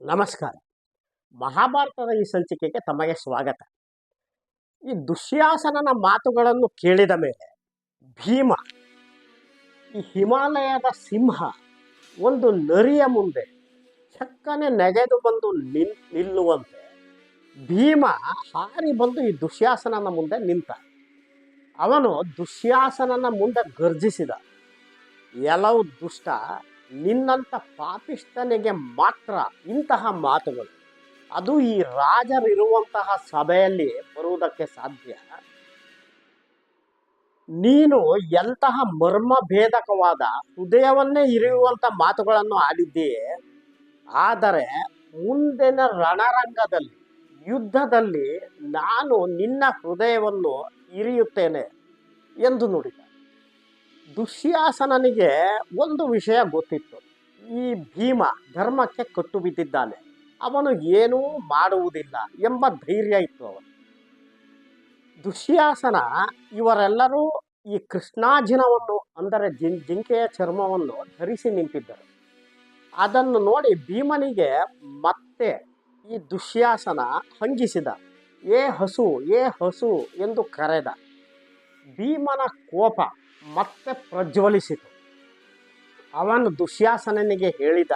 ನಮಸ್ಕಾರ. ಮಹಾಭಾರತದ ಈ ಸಂಚಿಕೆಗೆ ತಮಗೆ ಸ್ವಾಗತ. ಈ ದುಶ್ಯಾಸನನ ಮಾತುಗಳನ್ನು ಕೇಳಿದ ಮೇಲೆ ಭೀಮ, ಈ ಹಿಮಾಲಯದ ಸಿಂಹ ಒಂದು ನರಿಯ ಮುಂದೆ ಚಕ್ಕನೆ ನೆಗೆದು ಬಂದು ನಿನ್, ನಿಲ್ಲುವಂತೆ ಭೀಮ ಹಾರಿ ಬಂದು ಈ ದುಶ್ಯಾಸನನ ಮುಂದೆ ನಿಂತ, ಅವನು ದುಶ್ಯಾಸನನ ಮುಂದೆ ಗರ್ಜಿಸಿದ. ಎಲ್ಲವೂ ದುಷ್ಟ ನಿನ್ನಂಥ ಪಾಪಿಷ್ಟನಿಗೆ ಮಾತ್ರ ಇಂತಹ ಮಾತುಗಳು. ಅದು ಈ ರಾಜರಿರುವಂತಹ ಸಭೆಯಲ್ಲಿ ಬರುವುದಕ್ಕೆ ಸಾಧ್ಯ. ನೀನು ಎಂತಹ ಮರ್ಮ ಭೇದಕವಾದ ಹೃದಯವನ್ನೇ ಇರಿಯುವಂಥ ಮಾತುಗಳನ್ನು ಆಡಿದ್ದೀಯೆ. ಆದರೆ ಮುಂದಿನ ರಣರಂಗದಲ್ಲಿ, ಯುದ್ಧದಲ್ಲಿ ನಾನು ನಿನ್ನ ಹೃದಯವನ್ನು ಇರಿಯುತ್ತೇನೆ ಎಂದು ನುಡಿದ. ದುಶ್ಯಾಸನನಿಗೆ ಒಂದು ವಿಷಯ ಗೊತ್ತಿತ್ತು. ಈ ಭೀಮ ಧರ್ಮಕ್ಕೆ ಕಟ್ಟು ಬಿದ್ದಿದ್ದಾನೆ. ಅವನು ಏನೂ ಮಾಡುವುದಿಲ್ಲ ಎಂಬ ಧೈರ್ಯ ಇತ್ತು ಅವನು ದುಶ್ಯಾಸನ ಇವರೆಲ್ಲರೂ ಈ ಕೃಷ್ಣಾಜಿನವನ್ನು, ಅಂದರೆ ಜಿಂ ಜಿಂಕೆಯ ಚರ್ಮವನ್ನು ಧರಿಸಿ ನಿಂತಿದ್ದರು. ಅದನ್ನು ನೋಡಿ ಭೀಮನಿಗೆ ಮತ್ತೆ ಈ ದುಶ್ಯಾಸನ ಹಂಗಿಸಿದ. ಏ ಹಸು ಏ ಹಸು ಎಂದು ಕರೆದ. ಭೀಮನ ಕೋಪ ಮತ್ತೆ ಪ್ರಜ್ವಲಿಸಿತು. ಅವನು ದುಶ್ಯಾಸನನಿಗೆ ಹೇಳಿದ,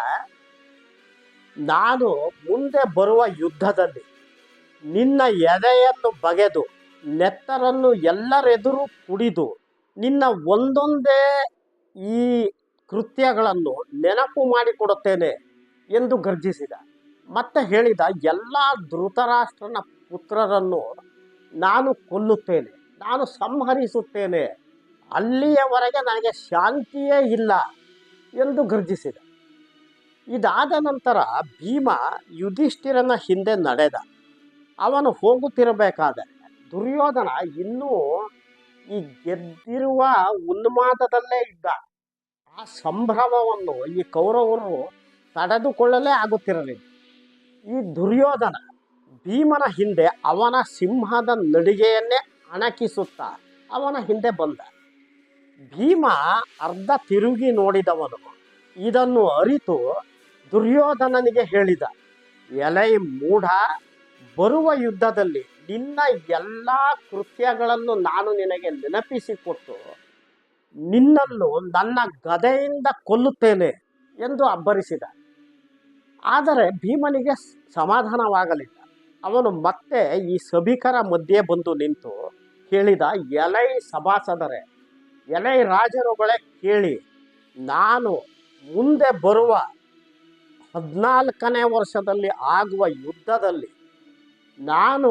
ನಾನು ಮುಂದೆ ಬರುವ ಯುದ್ಧದಲ್ಲಿ ನಿನ್ನ ಎದೆಯನ್ನು ಬಗೆದು ನೆತ್ತರನ್ನು ಎಲ್ಲರೆದುರು ಕುಡಿದು ನಿನ್ನ ಒಂದೊಂದೇ ಈ ಕೃತ್ಯಗಳನ್ನು ನೆನಪು ಮಾಡಿಕೊಡುತ್ತೇನೆ ಎಂದು ಗರ್ಜಿಸಿದ. ಮತ್ತೆ ಹೇಳಿದ, ಎಲ್ಲ ಧೃತರಾಷ್ಟ್ರನ ಪುತ್ರರನ್ನು ನಾನು ಕೊಲ್ಲುತ್ತೇನೆ, ನಾನು ಸಂಹರಿಸುತ್ತೇನೆ ಅಲ್ಲಿಯವರೆಗೆ ನನಗೆ ಶಾಂತಿಯೇ ಇಲ್ಲ ಎಂದು ಗರ್ಜಿಸಿದ ಇದಾದ ನಂತರ ಭೀಮ ಯುಧಿಷ್ಠಿರನ ಹಿಂದೆ ನಡೆದ. ಅವನು ಹೋಗುತ್ತಿರಬೇಕಾದರೆ ದುರ್ಯೋಧನ ಇನ್ನೂ ಈ ಗೆದ್ದಿರುವ ಉನ್ಮಾದದಲ್ಲೇ ಇದ್ದ. ಆ ಸಂಭ್ರಮವನ್ನು, ಈ ಕೌರವರು ತಡೆದುಕೊಳ್ಳಲೇ ಆಗುತ್ತಿರಲಿಲ್ಲ. ಈ ದುರ್ಯೋಧನ ಭೀಮನ ಹಿಂದೆ ಅವನ ಸಿಂಹದ ನಡಿಗೆಯನ್ನೇ ಅಣಕಿಸುತ್ತಾ ಅವನ ಹಿಂದೆ ಬಂದ. ಭೀಮ ಅರ್ಧ ತಿರುಗಿ ನೋಡಿದವನು. ಇದನ್ನು ಅರಿತು ದುರ್ಯೋಧನನಿಗೆ ಹೇಳಿದ, ಎಲೈ ಮೂಢ, ಬರುವ ಯುದ್ಧದಲ್ಲಿ ನಿನ್ನ ಎಲ್ಲ ಕೃತ್ಯಗಳನ್ನು ನಾನು ನಿನಗೆ ನೆನಪಿಸಿಕೊಟ್ಟು ನಿನ್ನನ್ನು ನನ್ನ ಗದೆಯಿಂದ ಕೊಲ್ಲುತ್ತೇನೆ ಎಂದು ಅಬ್ಬರಿಸಿದ. ಆದರೆ ಭೀಮನಿಗೆ ಸಮಾಧಾನವಾಗಲಿಲ್ಲ. ಅವನು ಮತ್ತೆ ಈ ಸಭಿಕರ ಮಧ್ಯೆ ಬಂದು ನಿಂತು ಹೇಳಿದ, ಎಲೈ ಸಭಾಸದರೇ ಎಲೈ ರಾಜರುಗಳೇ ಕೇಳಿ, ನಾನು ಮುಂದೆ ಬರುವ ಹದಿನಾಲ್ಕನೇ ವರ್ಷದಲ್ಲಿ ಆಗುವ ಯುದ್ಧದಲ್ಲಿ ನಾನು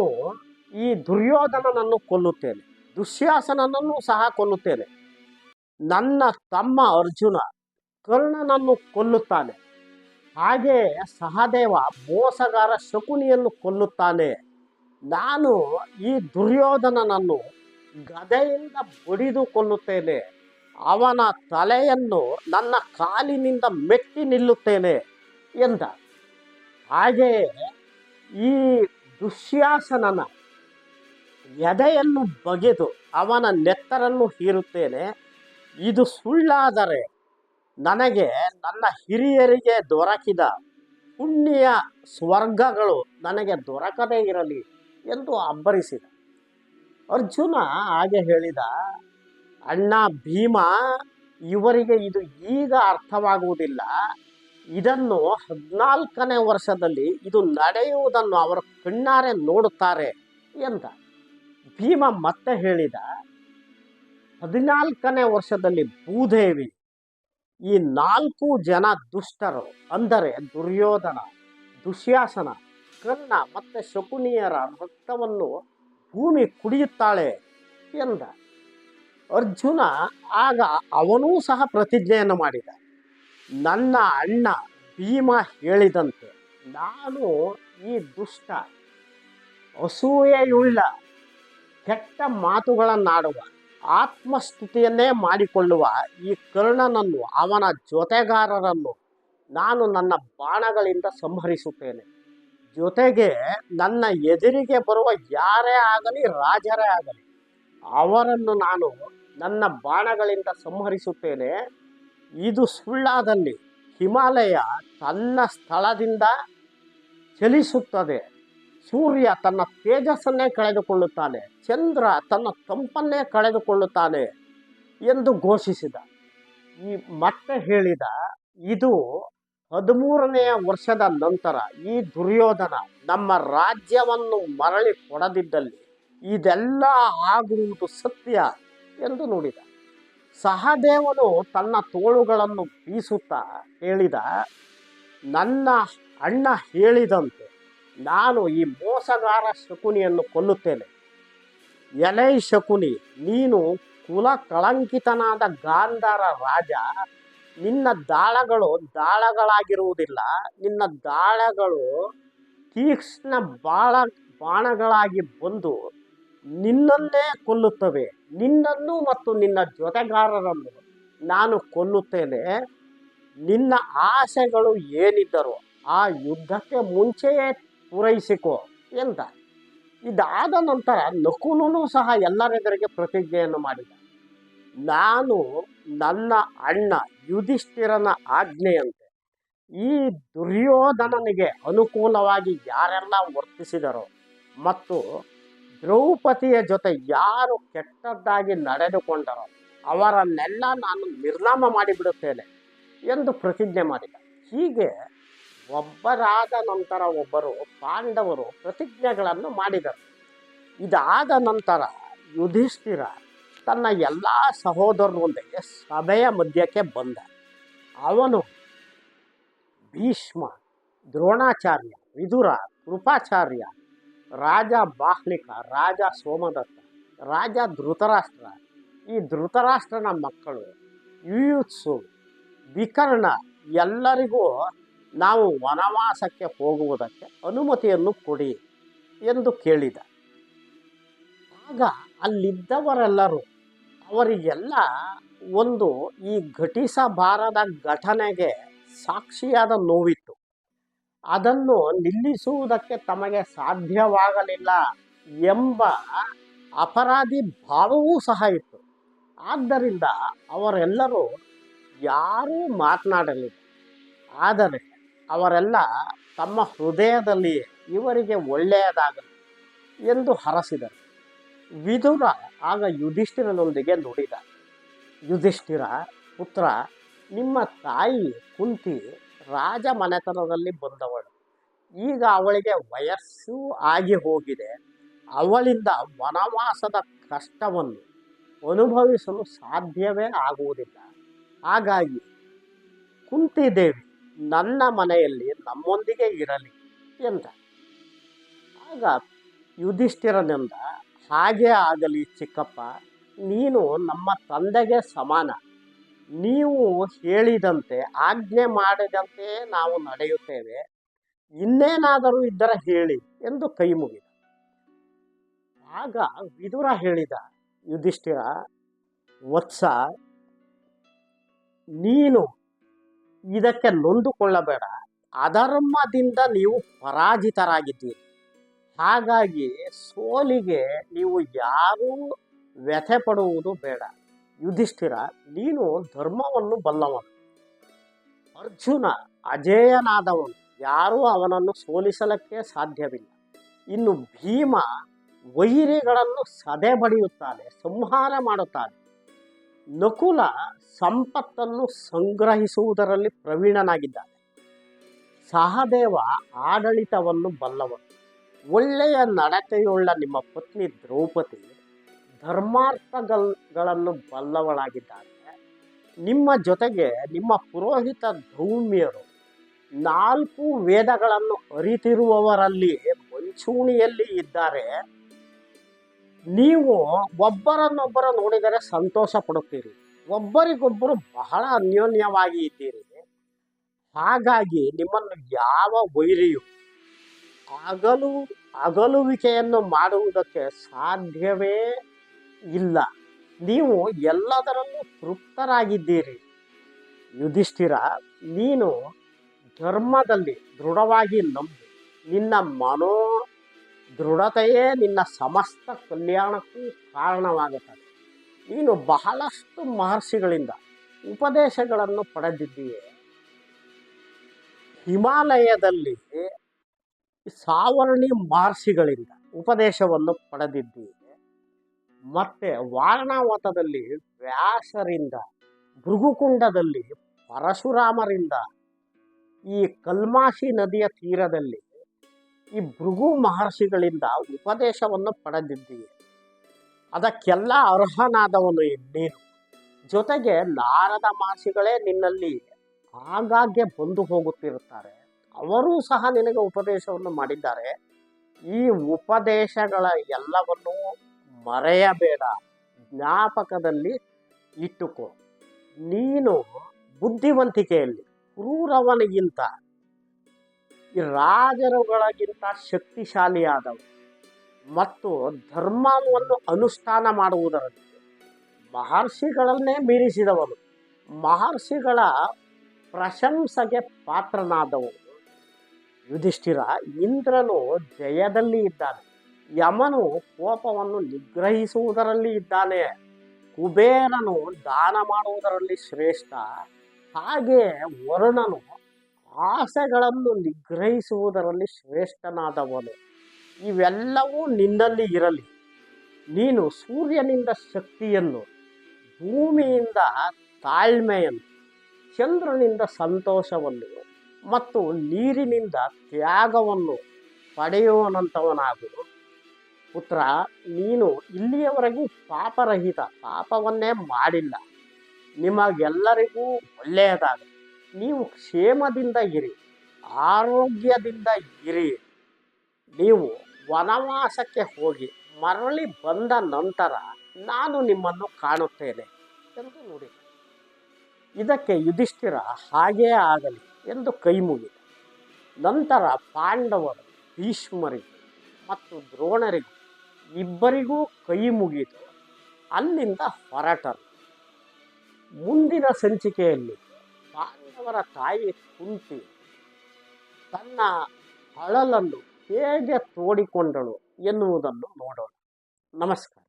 ಈ ದುರ್ಯೋಧನನನ್ನು ಕೊಲ್ಲುತ್ತೇನೆ, ದುಶ್ಯಾಸನನನ್ನು ಸಹ ಕೊಲ್ಲುತ್ತೇನೆ. ನನ್ನ ತಮ್ಮ ಅರ್ಜುನ ಕರ್ಣನನ್ನು ಕೊಲ್ಲುತ್ತಾನೆ. ಹಾಗೆ ಸಹದೇವ ಮೋಸಗಾರ ಶಕುನಿಯನ್ನು ಕೊಲ್ಲುತ್ತಾನೆ. ನಾನು ಈ ದುರ್ಯೋಧನನನ್ನು ಗದೆಯಿಂದ ಬಡಿದು ಕೊಲ್ಲುತ್ತೇನೆ. ಅವನ ತಲೆಯನ್ನು ನನ್ನ ಕಾಲಿನಿಂದ ಮೆಟ್ಟಿ ನಿಲ್ಲುತ್ತೇನೆ ಎಂದ. ಹಾಗೆಯೇ ಈ ದುಶ್ಯಾಸನನ ಎದೆಯನ್ನು ಬಗೆದು ಅವನ ನೆತ್ತರನ್ನು ಹೀರುತ್ತೇನೆ. ಇದು ಸುಳ್ಳಾದರೆ ನನಗೆ ನನ್ನ ಹಿರಿಯರಿಗೆ ದೊರಕಿದ ಪುಣ್ಯ ಸ್ವರ್ಗಗಳು ನನಗೆ ದೊರಕದೇ ಇರಲಿ ಎಂದು ಅಬ್ಬರಿಸಿದ ಅರ್ಜುನ ಹಾಗೆ ಹೇಳಿದ, ಅಣ್ಣ ಭೀಮ, ಇವರಿಗೆ ಇದು ಈಗ ಅರ್ಥವಾಗುವುದಿಲ್ಲ. ಇದನ್ನು ಹದಿನಾಲ್ಕನೇ ವರ್ಷದಲ್ಲಿ ಇದು ನಡೆಯುವುದನ್ನು ಅವರು ಕಣ್ಣಾರೆ ನೋಡುತ್ತಾರೆ ಎಂದ. ಭೀಮ ಮತ್ತೆ ಹೇಳಿದ, ಹದಿನಾಲ್ಕನೇ ವರ್ಷದಲ್ಲಿ ಭೂದೇವಿ, ಈ ನಾಲ್ಕು ಜನ ದುಷ್ಟರು, ಅಂದರೆ ದುರ್ಯೋಧನ, ದುಶ್ಯಾಸನ ಕರ್ಣ ಮತ್ತು ಶಕುನಿಯರ ರಕ್ತವನ್ನು ಭೂಮಿ ಕುಡಿಯುತ್ತಾಳೆ ಎಂದ. ಅರ್ಜುನ ಆಗ ಅವನೂ ಸಹ ಪ್ರತಿಜ್ಞೆಯನ್ನು ಮಾಡಿದ. ನನ್ನ ಅಣ್ಣ ಭೀಮ ಹೇಳಿದಂತೆ ನಾನು ಈ ದುಷ್ಟ, ಅಸೂಯೆಯುಳ್ಳ, ಕೆಟ್ಟ ಮಾತುಗಳನ್ನಾಡುವ, ಆತ್ಮಸ್ತುತಿಯನ್ನೇ ಮಾಡಿಕೊಳ್ಳುವ ಈ ಕರ್ಣನನ್ನು, ಅವನ ಜೊತೆಗಾರರನ್ನು ನಾನು ನನ್ನ ಬಾಣಗಳಿಂದ ಸಂಹರಿಸುತ್ತೇನೆ. ಜೊತೆಗೆ ನನ್ನ ಎದುರಿಗೆ ಬರುವ ಯಾರೇ ಆಗಲಿ, ರಾಜರೇ ಆಗಲಿ, ಅವರನ್ನು ನಾನು ನನ್ನ ಬಾಣಗಳಿಂದ ಸಂಹರಿಸುತ್ತೇನೆ. ಇದು ಸುಳ್ಳಾದಲ್ಲಿ ಹಿಮಾಲಯ ತನ್ನ ಸ್ಥಳದಿಂದ ಚಲಿಸುತ್ತದೆ. ಸೂರ್ಯ ತನ್ನ ತೇಜಸ್ಸನ್ನೇ ಕಳೆದುಕೊಳ್ಳುತ್ತಾನೆ. ಚಂದ್ರ ತನ್ನ ತಂಪನ್ನೇ ಕಳೆದುಕೊಳ್ಳುತ್ತಾನೆ ಎಂದು ಘೋಷಿಸಿದ. ಈ ಮತ್ತೆ ಹೇಳಿದ, ಇದು ಹದಿಮೂರನೆಯ ವರ್ಷದ ನಂತರ ಈ ದುರ್ಯೋಧನ ನಮ್ಮ ರಾಜ್ಯವನ್ನು ಮರಳಿ ಕೊಡದಿದ್ದಲ್ಲಿ ಇದೆಲ್ಲ ಆಗುವುದು ಸತ್ಯ ಎಂದು ನೋಡಿದ. ಸಹದೇವನು ತನ್ನ ತೋಳುಗಳನ್ನು ಬೀಸುತ್ತಾ ಹೇಳಿದ, ನನ್ನ ಅಣ್ಣ ಹೇಳಿದಂತೆ ನಾನು ಈ ಮೋಸಗಾರ ಶಕುನಿಯನ್ನು ಕೊಲ್ಲುತ್ತೇನೆ. ಎಲೈ ಶಕುನಿ, ನೀನು ಕುಲ ಕಳಂಕಿತನಾದ ಗಾಂಧಾರ ರಾಜ ನಿನ್ನ ದಾಳಗಳು ದಾಳಗಳಾಗಿರುವುದಿಲ್ಲ. ನಿನ್ನ ದಾಳಗಳು ತೀಕ್ಷ್ಣ ಬಾಳ ಬಾಣಗಳಾಗಿ ಬಂದು ನಿನ್ನನ್ನೇ ಕೊಲ್ಲುತ್ತವೆ. ನಿನ್ನನ್ನು ಮತ್ತು ನಿನ್ನ ಜೊತೆಗಾರರನ್ನು ನಾನು ಕೊಲ್ಲುತ್ತೇನೆ. ನಿನ್ನ ಆಸೆಗಳು ಏನಿದ್ದರೂ ಆ ಯುದ್ಧಕ್ಕೆ ಮುಂಚೆಯೇ ಪೂರೈಸಿಕೊ ಎಂದ. ಇದಾದ ನಂತರ ನಕುಲನು ಸಹ ಎಲ್ಲರೆದುರಿಗೆ ಪ್ರತಿಜ್ಞೆಯನ್ನು ಮಾಡಿದ. ನಾನು ನನ್ನ ಅಣ್ಣ ಯುಧಿಷ್ಠಿರನ ಆಜ್ಞೆಯಂತೆ ಈ ದುರ್ಯೋಧನನಿಗೆ ಅನುಕೂಲವಾಗಿ ಯಾರೆಲ್ಲ ವರ್ತಿಸಿದರೋ ಮತ್ತು ದ್ರೌಪದಿಯ ಜೊತೆ ಯಾರು ಕೆಟ್ಟದ್ದಾಗಿ ನಡೆದುಕೊಂಡರು ಅವರನ್ನೆಲ್ಲ ನಾನು ನಿರ್ನಾಮ ಮಾಡಿಬಿಡುತ್ತೇನೆ ಎಂದು ಪ್ರತಿಜ್ಞೆ ಮಾಡಿದ. ಹೀಗೆ ಒಬ್ಬರಾದ ನಂತರ ಒಬ್ಬರು ಪಾಂಡವರು ಪ್ರತಿಜ್ಞೆಗಳನ್ನು ಮಾಡಿದರು. ಇದಾದ ನಂತರ ಯುಧಿಷ್ಠಿರ ತನ್ನ ಎಲ್ಲ ಸಹೋದರರೊಂದಿಗೆ ಸಭೆಯ ಮಧ್ಯಕ್ಕೆ ಬಂದ. ಅವನು ಭೀಷ್ಮ, ದ್ರೋಣಾಚಾರ್ಯ, ವಿದುರ, ಕೃಪಾಚಾರ್ಯ, ರಾಜ ಬಾಹ್ಲಿಕ ರಾಜ ಸೋಮದತ್ತ, ರಾಜ ಧೃತರಾಷ್ಟ್ರ, ಈ ಧೃತರಾಷ್ಟ್ರನ ಮಕ್ಕಳು, ಯುಯುತ್ಸು, ವಿಕರ್ಣ ಎಲ್ಲರಿಗೂ ನಾವು ವನವಾಸಕ್ಕೆ ಹೋಗುವುದಕ್ಕೆ ಅನುಮತಿಯನ್ನು ಕೊಡಿ ಎಂದು ಕೇಳಿದ. ಆಗ ಅಲ್ಲಿದ್ದವರೆಲ್ಲರೂ ಅವರಿಗೆಲ್ಲ ಒಂದು ಈ ಘಟಿಸಬಾರದ ಘಟನೆಗೆ ಸಾಕ್ಷಿಯಾದ ನೋವಿತ್ತು. ಅದನ್ನು ನಿಲ್ಲಿಸುವುದಕ್ಕೆ ತಮಗೆ ಸಾಧ್ಯವಾಗಲಿಲ್ಲ ಎಂಬ ಅಪರಾಧಿ ಭಾವವೂ ಸಹ ಇತ್ತು. ಆದ್ದರಿಂದ ಅವರೆಲ್ಲರೂ ಯಾರೂ ಮಾತನಾಡಲಿಲ್ಲ. ಆದರೆ ಅವರೆಲ್ಲ ತಮ್ಮ ಹೃದಯದಲ್ಲಿ ಇವರಿಗೆ ಒಳ್ಳೆಯದಾಗಲಿ ಎಂದು ಹರಸಿದರು. ವಿದುರ ಆಗ ಯುಧಿಷ್ಠಿರನೊಂದಿಗೆ ನುಡಿದ. ಯುಧಿಷ್ಠಿರ, ಪುತ್ರ, ನಿಮ್ಮ ತಾಯಿ ಕುಂತಿ ರಾಜ ಮನೆತನದಲ್ಲಿ ಬಂದವಳು. ಈಗ ಅವಳಿಗೆ ವಯಸ್ಸು ಆಗಿ ಹೋಗಿದೆ. ಅವಳಿಂದ ವನವಾಸದ ಕಷ್ಟವನ್ನು ಅನುಭವಿಸಲು ಸಾಧ್ಯವೇ ಆಗುವುದಿಲ್ಲ. ಹಾಗಾಗಿ ಕುಂತಿದೇವಿ ನನ್ನ ಮನೆಯಲ್ಲಿ ನಮ್ಮೊಂದಿಗೆ ಇರಲಿ ಎಂದ. ಆಗ ಯುಧಿಷ್ಠಿರನಿಂದ ಹಾಗೇ ಆಗಲಿ ಚಿಕ್ಕಪ್ಪ, ನೀನು ನಮ್ಮ ತಂದೆಗೆ ಸಮಾನ. ನೀವು ಹೇಳಿದಂತೆ, ಆಜ್ಞೆ ಮಾಡಿದಂತೆ ನಾವು ನಡೆಯುತ್ತೇವೆ. ಇನ್ನೇನಾದರೂ ಇದ್ದರೆ ಹೇಳಿ ಎಂದು ಕೈ ಮುಗಿದ. ಆಗ ವಿದುರ ಹೇಳಿದ, ಯುಧಿಷ್ಠಿರ, ವತ್ಸ, ನೀನು ಇದಕ್ಕೆ ನೊಂದುಕೊಳ್ಳಬೇಡ. ಅಧರ್ಮದಿಂದ ನೀವು ಪರಾಜಿತರಾಗಿದ್ದೀರಿ. ಹಾಗಾಗಿ ಸೋಲಿಗೆ ನೀವು ಯಾರೂ ವ್ಯಥೆ ಪಡುವುದು ಬೇಡ. ಯುಧಿಷ್ಠಿರ, ನೀನು ಧರ್ಮವನ್ನು ಬಲ್ಲವನು. ಅರ್ಜುನ ಅಜೇಯನಾದವನು. ಯಾರೂ ಅವನನ್ನು ಸೋಲಿಸಲಕ್ಕೆ ಸಾಧ್ಯವಿಲ್ಲ. ಇನ್ನು ಭೀಮ ವೈರಿಗಳನ್ನು ಸದೆ ಬಡಿಯುತ್ತಾನೆ, ಸಂಹಾರ ಮಾಡುತ್ತಾನೆ. ನಕುಲ ಸಂಪತ್ತನ್ನು ಸಂಗ್ರಹಿಸುವುದರಲ್ಲಿ ಪ್ರವೀಣನಾಗಿದ್ದಾನೆ. ಸಹದೇವ ಆಡಳಿತವನ್ನು ಬಲ್ಲವನು. ಒಳ್ಳೆಯ ನಡತೆಯುಳ್ಳ ನಿಮ್ಮ ಪತ್ನಿ ದ್ರೌಪದಿ ಧರ್ಮಾರ್ಥಗಳನ್ನು ಬಲ್ಲವಳಾಗಿದ್ದಾರೆ ನಿಮ್ಮ ಜೊತೆಗೆ ನಿಮ್ಮ ಪುರೋಹಿತ ಧೌಮ್ಯರು ನಾಲ್ಕು ವೇದಗಳನ್ನು ಅರಿತಿರುವವರಲ್ಲಿ ಮುಂಚೂಣಿಯಲ್ಲಿ ಇದ್ದಾರೆ. ನೀವು ಒಬ್ಬರನ್ನೊಬ್ಬರ ನೋಡಿದರೆ ಸಂತೋಷ ಪಡುತ್ತೀರಿ. ಒಬ್ಬರಿಗೊಬ್ಬರು ಬಹಳ ಅನ್ಯೋನ್ಯವಾಗಿ ಇದ್ದೀರಿ. ಹಾಗಾಗಿ ನಿಮ್ಮನ್ನು ಯಾವ ವೈರಿಯು ಅಗಲು ಅಗಲುವಿಕೆಯನ್ನು ಮಾಡುವುದಕ್ಕೆ ಸಾಧ್ಯವೇ ಇಲ್ಲ. ನೀವು ಎಲ್ಲದರಲ್ಲೂ ತೃಪ್ತರಾಗಿದ್ದೀರಿ. ಯುಧಿಷ್ಠಿರ, ನೀನು ಧರ್ಮದಲ್ಲಿ ದೃಢವಾಗಿ ನಂಬು. ನಿನ್ನ ಮನೋ ದೃಢತೆಯೇ ನಿನ್ನ ಸಮಸ್ತ ಕಲ್ಯಾಣಕ್ಕೂ ಕಾರಣವಾಗುತ್ತದೆ. ನೀನು ಬಹಳಷ್ಟು ಮಹರ್ಷಿಗಳಿಂದ ಉಪದೇಶಗಳನ್ನು ಪಡೆದಿದ್ದೀಯೇ. ಹಿಮಾಲಯದಲ್ಲಿ ಸಾವರ್ಣಿ ಮಹರ್ಷಿಗಳಿಂದ ಉಪದೇಶವನ್ನು ಪಡೆದಿದ್ದೀವಿ ಮತ್ತೆ ವಾರಣಾವತದಲ್ಲಿ ವ್ಯಾಸರಿಂದ, ಭೃಗುಕುಂಡದಲ್ಲಿ, ಪರಶುರಾಮರಿಂದ, ಈ ಕಲ್ಮಾಶಿ ನದಿಯ ತೀರದಲ್ಲಿ ಈ ಭೃಗು ಮಹರ್ಷಿಗಳಿಂದ ಉಪದೇಶವನ್ನು ಪಡೆದಿದ್ದೀವಿ ಅದಕ್ಕೆಲ್ಲ ಅರ್ಹನಾದವನು ನೀನು ಜೊತೆಗೆ ನಾರದ ಮಹರ್ಷಿಗಳೇ ನಿನ್ನಲ್ಲಿ ಆಗಾಗ್ಗೆ ಬಂದು ಹೋಗುತ್ತಿರುತ್ತಾರೆ. ಅವರೂ ಸಹ ನಿನಗೆ ಉಪದೇಶವನ್ನು ಮಾಡಿದ್ದಾರೆ. ಈ ಉಪದೇಶಗಳ ಎಲ್ಲವನ್ನೂ ಮರೆಯಬೇಡ. ಜ್ಞಾಪಕದಲ್ಲಿ ಇಟ್ಟುಕೋ. ನೀನು ಬುದ್ಧಿವಂತಿಕೆಯಲ್ಲಿ ಕ್ರೂರವನಿಗಿಂತ ರಾಜರುಗಳಿಗಿಂತ ಶಕ್ತಿಶಾಲಿಯಾದವು ಮತ್ತು ಧರ್ಮವನ್ನು ಅನುಷ್ಠಾನ ಮಾಡುವುದರಲ್ಲಿ ಮಹರ್ಷಿಗಳನ್ನೇ ಮೀರಿಸಿದವನು. ಮಹರ್ಷಿಗಳ ಪ್ರಶಂಸೆಗೆ ಪಾತ್ರನಾದವನು. ಯುಧಿಷ್ಠಿರ ಇಂದ್ರನು ಜಯದಲ್ಲಿ ಇದ್ದಾನೆ. ಯಮನು ಕೋಪವನ್ನು ನಿಗ್ರಹಿಸುವುದರಲ್ಲಿ ಇದ್ದಾನೆ. ಕುಬೇರನು ದಾನ ಮಾಡುವುದರಲ್ಲಿ ಶ್ರೇಷ್ಠ. ಹಾಗೆ ವರುಣನು ಆಸೆಗಳನ್ನು ನಿಗ್ರಹಿಸುವುದರಲ್ಲಿ ಶ್ರೇಷ್ಠನಾದವನು. ಇವೆಲ್ಲವೂ ನಿನ್ನಲ್ಲಿ ಇರಲಿ. ನೀನು ಸೂರ್ಯನಿಂದ ಶಕ್ತಿಯನ್ನು, ಭೂಮಿಯಿಂದ ತಾಳ್ಮೆಯನ್ನು, ಚಂದ್ರನಿಂದ ಸಂತೋಷವನ್ನು ಮತ್ತು ನೀರಿನಿಂದ ತ್ಯಾಗವನ್ನು ಪಡೆಯುವನಂತವನಾಗು ಪುತ್ರ, ನೀನು ಇಲ್ಲಿಯವರೆಗೂ ಪಾಪರಹಿತ, ಪಾಪವನ್ನೇ ಮಾಡಿಲ್ಲ. ನಿಮಗೆಲ್ಲರಿಗೂ ಒಳ್ಳೆಯದಾಗ ನೀವು ಕ್ಷೇಮದಿಂದ ಇರಿ, ಆರೋಗ್ಯದಿಂದ ಇರಿ. ನೀವು ವನವಾಸಕ್ಕೆ ಹೋಗಿ ಮರಳಿ ಬಂದ ನಂತರ ನಾನು ನಿಮ್ಮನ್ನು ಕಾಣುತ್ತೇನೆ ಎಂದು ನೋಡಿ ಇದಕ್ಕೆ ಯುಧಿಷ್ಠಿರ ಹಾಗೇ ಆಗಲಿ. ಎಂದು ಕೈ ಮುಗಿದ ನಂತರ ಪಾಂಡವರು ಭೀಷ್ಮರಿಗೆ ಮತ್ತು ದ್ರೋಣರಿಗೂ ಇಬ್ಬರಿಗೂ ಕೈ ಮುಗಿದು ಅಲ್ಲಿಂದ ಹೊರಟರು. ಮುಂದಿನ ಸಂಚಿಕೆಯಲ್ಲಿ ಪಾಂಡವರ ತಾಯಿ ಕುಂತಿ ತನ್ನ ಅಳಲನ್ನು ಹೇಗೆ ತೋಡಿಕೊಂಡಳು ಎನ್ನುವುದನ್ನು ನೋಡೋಣ. ನಮಸ್ಕಾರ.